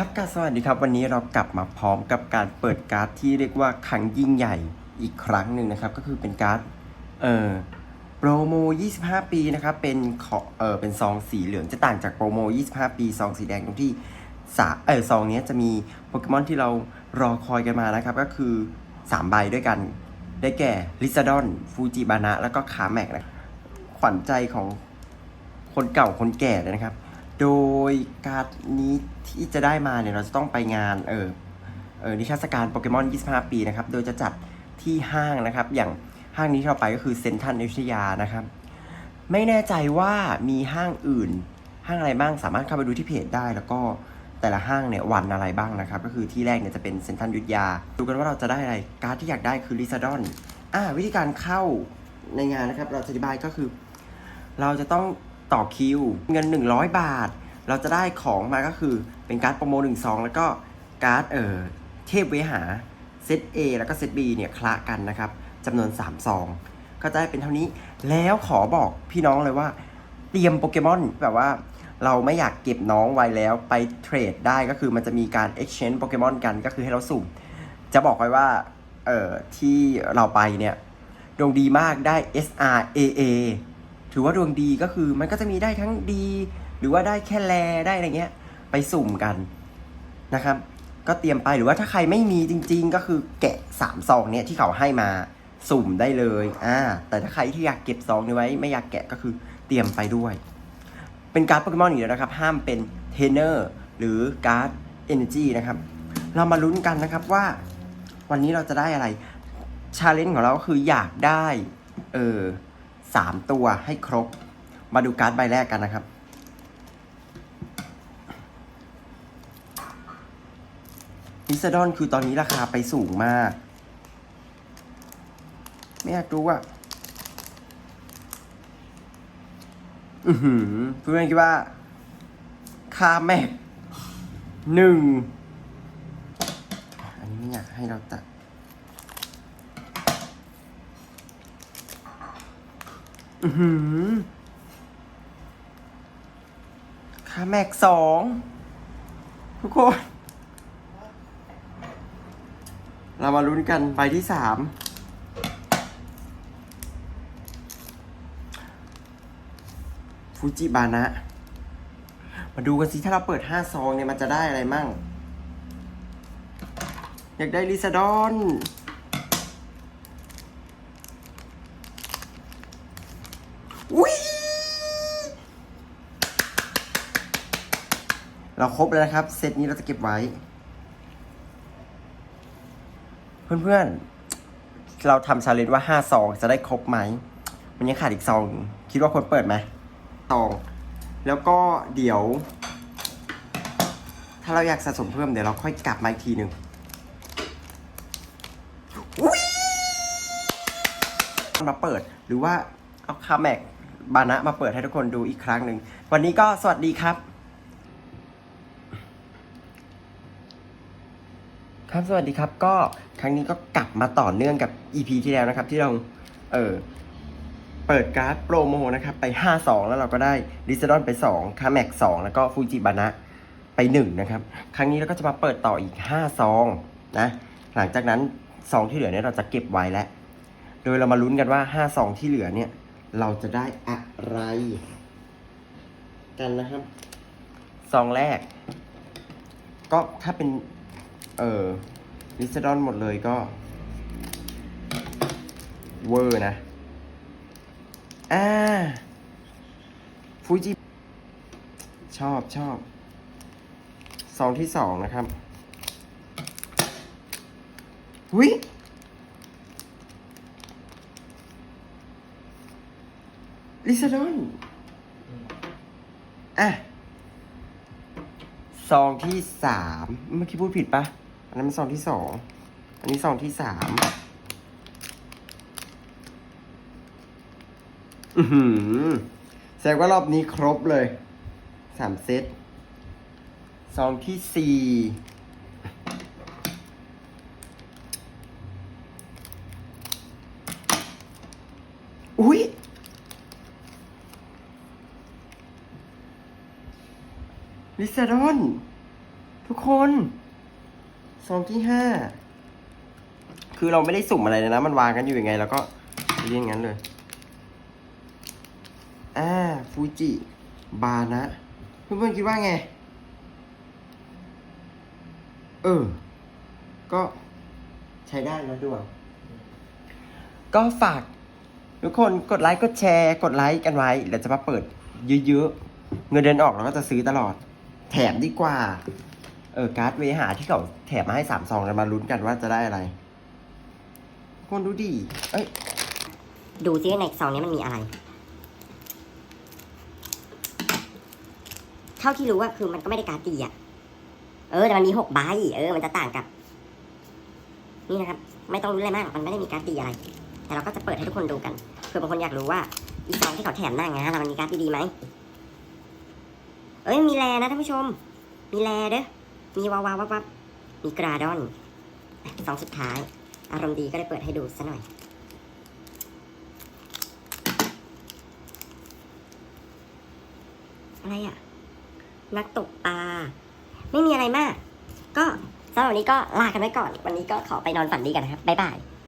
ครับก็สวัสดีครับ วันนี้เรากลับมาพร้อมกับการเปิดการ์ดที่เรียกว่าครั้งยิ่งใหญ่อีกครั้งหนึ่งนะครับ ก็คือเป็นการ์ดเอ่อโปรโม 25 ปีนะครับ เป็นขอเออเป็นซองสีเหลืองจะต่างจากโปรโม 25 ปีซองสีแดงตรงที่สาเออซองนี้จะมีโปเกมอนที่เรารอคอยกันมานะครับ ก็คือ 3 ใบด้วยกัน ได้แก่ลิซาดอนฟูจิบานะแล้วก็คาแม็กนะขวัญใจของคนเก่าคนแก่เลยนะครับ โดยการ์ดนี้ที่จะได้มาเนี่ยเราจะต้องไปงานเออเออนิทรรศการโปเกมอน 25 ปีนะครับ โดยจะจัดที่ห้างนะครับ อย่างห้างนี้ที่เราไปก็คือเซ็นทรัลอยุธยานะครับ ไม่แน่ใจว่ามีห้างอื่น ห้างอะไรบ้างสามารถเข้าไปดูที่เพจได้ แล้วก็แต่ละห้างเนี่ยวันอะไรบ้างนะครับ ก็คือที่แรกเนี่ยจะเป็นเซ็นทรัลยุธยา ดูกันว่าเราจะได้อะไร การ์ดที่อยากได้คือลิซาดอนอ่าวิธีการเข้าในงานนะครับ เราจะอธิบายก็คือ เราจะต้อง ต่อคิว เงิน 100 บาท เราจะได้ของมาก็คือเป็นการ์ดโปรโมหนึ่งซองแล้วก็การ์ดเอ่อเทพเวหาเซต A แล้วก็เซต B เนี่ยคละกันนะครับจำนวน3ซองก็จะได้เป็นเท่านี้ แล้วขอบอกพี่น้องเลยว่าเตรียมโปเกมอนแบบว่าเราไม่อยากเก็บน้องไว้แล้วไปเทรดได้ก็คือมันจะมีการ exchange โปเกมอนกันก็คือให้เราสุ่ม จะบอกไว้ว่าเอ่อที่เราไปเนี่ยดวงดีมากได้ SR AA ถือว่าดวงดีก็คือมันก็จะมีได้ทั้งดี หรือว่าได้แค่แลได้อะไรเงี้ย ไปสุ่มกันนะครับ ก็เตรียมไปหรือว่าถ้าใครไม่มีจริง ๆ ก็คือแกะ3ซองเนี่ยที่เขาให้มาสุ่มได้เลยอ่าแต่ถ้าใครที่อยากเก็บซองนี้ไว้ ไม่อยากแกะก็คือเตรียมไปด้วย เป็นการ์ดโปเกมอนอยู่แล้วนะครับ ห้ามเป็นเทรนเนอร์หรือการ์ดเอเนจีนะครับ เรามาลุ้นกันนะครับว่า วันนี้เราจะได้อะไรชาเลนจ์ของเราก็คืออยากได้ เออ สามตัวให้ครบ มาดูการ์ดใบแรกกันนะครับลิซดอนคือตอนนี้ราคาไปสูงมาก ไม่อยากรู้อะอือหือเพื่อนคิดว่า ค่าแม็กหนึ่ง อันนี้ไม่อยากให้เราตัด อือหือค่าแม็กสองทุกคน เรามาลุ้นกันใบที่สามฟูจิบานะ มาดูกันสิ ถ้าเราเปิดห้าซองเนี่ย มันจะได้อะไรมั่ง อยากได้ลิซาดอน อุ้ย เราครบแล้วนะครับ เซตนี้เราจะเก็บไว้ เพื่อนๆ เราทำชาเลนจ์ว่าห้าซองจะได้ครบไหม มันยังขาดอีกซอง คิดว่าควรเปิดไหมซอง แล้วก็เดี๋ยว ถ้าเราอยากสะสมเพิ่มเดี๋ยวเราค่อยกลับมาอีกทีหนึ่งมาเปิดหรือว่าเอาคาแม็กบานะมาเปิดให้ทุกคนดูอีกครั้งหนึ่ง วันนี้ก็สวัสดีครับ ครับสวัสดีครับก็ครั้งนี้ก็กลับมาต่อเนื่องกับ EP ที่แล้วนะครับ ที่เราเออเปิดการ์ดโปรโมนะครับไป 5 2 แล้วเราก็ได้ดิซดอนไป2คาแม็ก2แล้วก็ฟูจิบานะไป 1 นะครับ ครั้งนี้เราก็จะมาเปิดต่ออีก 5 ซองนะหลังจากนั้นซองที่เหลือเนี่ยเราจะเก็บไว้แล้ว โดยเรามาลุ้นกันว่า 5 ซองที่เหลือเนี่ย เราจะได้อะไร กันนะครับซองแรก ก็ถ้าเป็น เออลิซาดอนหมดเลยก็ เวอร์นะ อ่า ฟูจิ ชอบชอบซองที่สองนะครับวิลิซาดอน อะ ซองที่สามเมื่อกี้พูดผิดปะ อันนั้นมันซองที่สอง อันนี้ซองที่สามอือหือแสดงว่ารอบนี้ครบเลย สามเซต ซองที่สี่อุ้ยลิซาดอน ทุกคน ซองที่ห้าคือเราไม่ได้สุ่มอะไรเลยนะ มันวางกันอยู่ยังไง แล้วก็เรียงงั้นเลย อ่าฟูจิบานะเพื่อนๆคิดว่าไง เออ ก็ใช้ได้นะดวงก็ฝากทุกคนกดไลค์กดแชร์ กดไลค์กันไว้เดี๋ยวจะมาเปิดเยอะๆ เงินเดือนออกเราก็จะซื้อตลอด แถมดีกว่า ออการ์ดเวหาที่เขาแถมมาให้สามซองกันมาลุ้นกันว่าจะได้อะไรทุกคนดูดิเอ้ย ดูซิในซองนี้มันมีอะไร เท่าที่รู้ว่าคือมันก็ไม่ได้การ์ดดีอะเออแต่มันมีหกใบเออ มันจะต่างกับ นี่นะครับ ไม่ต้องรู้อะไรมากหรอกมันไม่ได้มีการ์ดดีอะไร แต่เราก็จะเปิดให้ทุกคนดูกันเผื่อบางคนอยากรู้ว่าอีซองที่เขาแถมหน้างานมันมีการ์ดดีๆไหมเอ้ยมีแลนะท่านผู้ชม มีแลเด้อ มีวาวาววับวับมีกราดอนสองสุดท้าย อารมณ์ดีก็เลยเปิดให้ดูซะหน่อย อะไรอะ นักตกปลาไม่มีอะไรมาก ก็สำหรับวันนี้ก็ลากันไว้ก่อน วันนี้ก็ขอไปนอนฝันดีกันนะครับ บ๊ายบาย